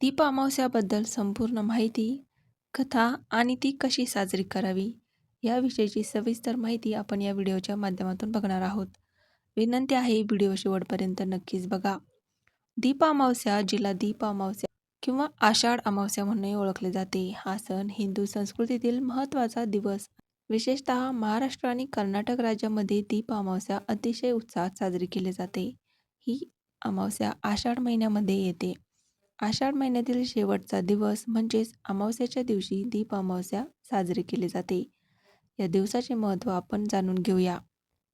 दीप अमावस्याबद्दल संपूर्ण माहिती कथा आणि ती कशी साजरी करावी याविषयीची सविस्तर माहिती आपण या व्हिडिओच्या माध्यमातून बघणार आहोत. विनंती आहे व्हिडिओ शेवटपर्यंत नक्कीच बघा. दीप अमावस्या जिला दीप अमावस्या किंवा आषाढ अमावस्या म्हणूनही ओळखले जाते. हा सण हिंदू संस्कृतीतील महत्त्वाचा दिवस. विशेषतः महाराष्ट्र आणि कर्नाटक राज्यामध्ये दीप अमावस्या अतिशय उत्साहात साजरी केली जाते. ही अमावस्या आषाढ महिन्यामध्ये येते. आषाढ महिन्यातील शेवटचा दिवस म्हणजेच अमावस्याच्या दिवशी दीप अमावस्या साजरी केली जाते. या दिवसाचे महत्त्व आपण जाणून घेऊया.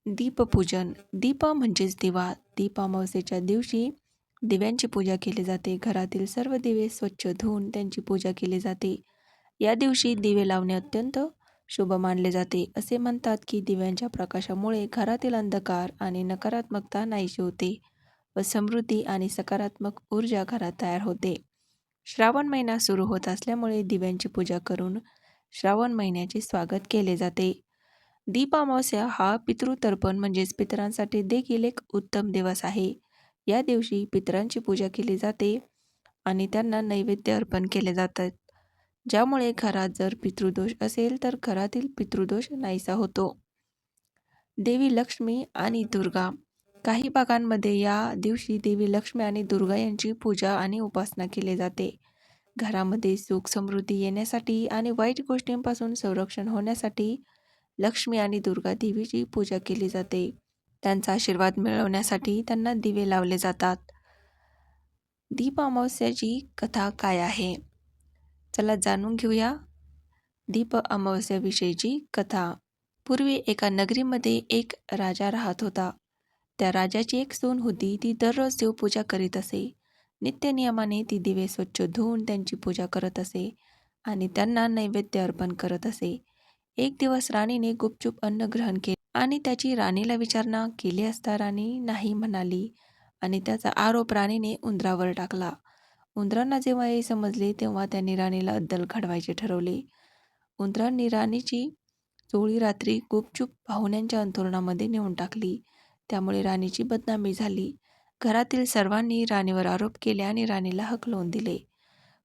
दीपपूजन. दीप म्हणजेच दिवा. दीप अमावस्येच्या दिवशी दिव्यांची पूजा केली जाते. घरातील सर्व दिवे स्वच्छ धुवून त्यांची पूजा केली जाते. या दिवशी दिवे लावणे अत्यंत शुभ मानले जाते. असे म्हणतात की दिव्यांच्या प्रकाशामुळे घरातील अंधकार आणि नकारात्मकता नाहीशी होते. व समृद्धी आणि सकारात्मक ऊर्जा घरात तयार होते. श्रावण महिना सुरू होत असल्यामुळे दिव्यांची पूजा करून श्रावण महिन्याचे स्वागत केले जाते. दीप अमावस्या हा पितृतर्पण म्हणजेच पितरांसाठी देखील एक उत्तम दिवस आहे. या दिवशी पितरांची पूजा केली जाते आणि त्यांना नैवेद्य अर्पण केले जातात. ज्यामुळे घरात जर पितृदोष असेल तर घरातील पितृदोष नाहीसा होतो. देवी लक्ष्मी आणि दुर्गा काही भागांमध्ये या दिवशी देवी लक्ष्मी आणि दुर्गा यांची पूजा आणि उपासना केली जाते. घरामध्ये सुख समृद्धी येण्यासाठी आणि वाईट गोष्टींपासून संरक्षण होण्यासाठी लक्ष्मी आणि दुर्गा देवीची पूजा केली जाते. त्यांचा आशीर्वाद मिळवण्यासाठी त्यांना दिवे लावले जातात. दीप अमावस्याची कथा काय आहे? चला जाणून घेऊया. दीप अमावस्याविषयीची कथा. पूर्वी एका नगरीमध्ये एक राजा राहत होता. त्या राजाची एक सून होती ती दररोज देवपूजा करीत असे. नित्य नियमाने ती दिवे स्वच्छ धुवून त्यांची पूजा करत असे आणि त्यांना नैवेद्य अर्पण करत असे. एक दिवस राणीने गुपचूप अन्न ग्रहण केले आणि त्याची राणीला विचारणा केली असता राणी नाही म्हणाली आणि त्याचा आरोप राणीने उंदरावर टाकला. उंदरांना जेव्हा हे समजले तेव्हा त्यांनी राणीला अद्दल घडवायचे ठरवले. उंदरांनी राणीची चोळी रात्री गुपचूप पाहुण्यांच्या अंथरुणामध्ये नेऊन टाकली. त्यामुळे राणीची बदनामी झाली. घरातील सर्वांनी राणीवर आरोप केले आणि राणीला हकलवून दिले.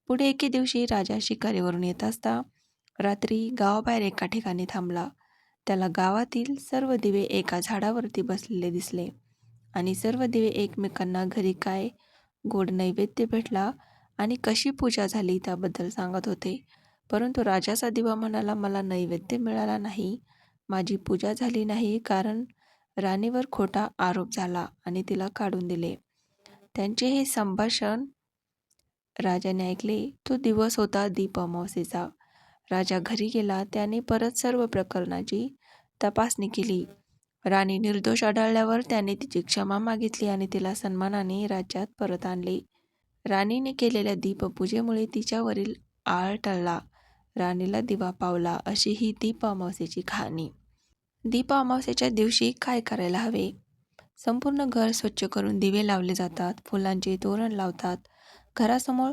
पुढे एके दिवशी राजा शिकारीवरून येत असता रात्री गावाबाहेर एका ठिकाणी थांबला. त्याला गावातील सर्व दिवे एका झाडावरती बसलेले दिसले आणि सर्व दिवे एकमेकांना घरी काय गोड नैवेद्य भेटला आणि कशी पूजा झाली त्याबद्दल सांगत होते. परंतु राजाचा दिवा म्हणाला मला नैवेद्य मिळाला नाही. माझी पूजा झाली नाही कारण राणीवर खोटा आरोप झाला आणि तिला काढून दिले. त्यांचे हे संभाषण राजाने ऐकले. तो दिवस होता दीप अमावस्येचा. राजा घरी गेला. त्याने परत सर्व प्रकरणाची तपासणी केली. राणी निर्दोष आढळल्यावर त्याने तिची क्षमा मागितली आणि तिला सन्मानाने राज्यात परत आणले. राणीने केलेल्या दीपपूजेमुळे तिच्यावरील आळ टळला. राणीला दिवा पावला अशी ही दीप अमावस्येची कहाणी. दीप अमावस्येच्या दिवशी काय करायला हवे? संपूर्ण घर स्वच्छ करून दिवे लावले जातात फुलांचे तोरण लावतात घरासमोर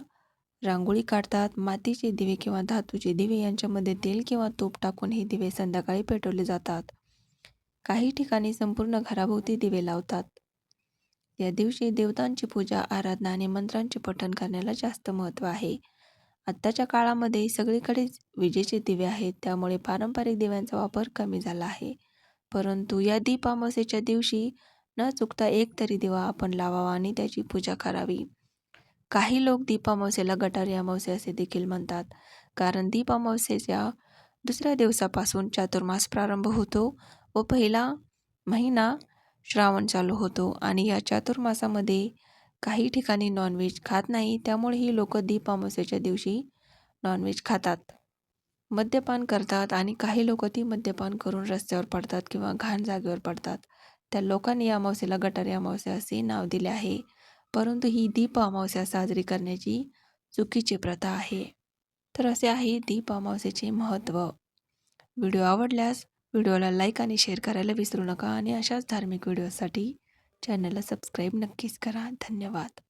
रांगोळी काढतात मातीचे दिवे किंवा धातूचे दिवे यांच्यामध्ये तेल किंवा तूप टाकून हे दिवे संध्याकाळी पेटवले जातात. काही ठिकाणी संपूर्ण घराभोवती दिवे लावतात. या दिवशी देवतांची पूजा आराधना आणि मंत्रांचे पठण करण्याला जास्त महत्त्व आहे. आत्ताच्या काळामध्ये सगळीकडेच विजेचे दिवे आहेत त्यामुळे पारंपरिक दिव्यांचा वापर कमी झाला आहे. परंतु या दीप अमावस्येच्या दिवशी न चुकता एक तरी दिवा आपण लावावा आणि त्याची पूजा करावी. काही लोक दीप अमावस्येला गटारी अमावस्या असे देखील म्हणतात कारण दीप अमावस्येच्या दुसऱ्या दिवसापासून चातुर्मास प्रारंभ होतो व पहिला महिना श्रावण चालू होतो आणि या चातुर्मासामध्ये काही ठिकाणी नॉनव्हेज खात नाही त्यामुळे ही लोक दीप अमावस्येच्या दिवशी नॉनव्हेज खातात. मद्यपान करतात आणि काही लोक ती मद्यपान करून रस्त्यावर पडतात किंवा घाण जागेवर पडतात. त्या लोकांनी या अमावस्येला गटारी अमावस्या असे नाव दिले आहे. परंतु ही दीप अमावस्या साजरी करण्याची चुकीची प्रथा आहे. तर असे आहे दीप अमावस्येचे महत्त्व. व्हिडिओ आवडल्यास व्हिडिओला लाईक आणि शेअर करायला विसरू नका आणि अशाच धार्मिक व्हिडिओसाठी चॅनलला सबस्क्राईब नक्कीच करा. धन्यवाद.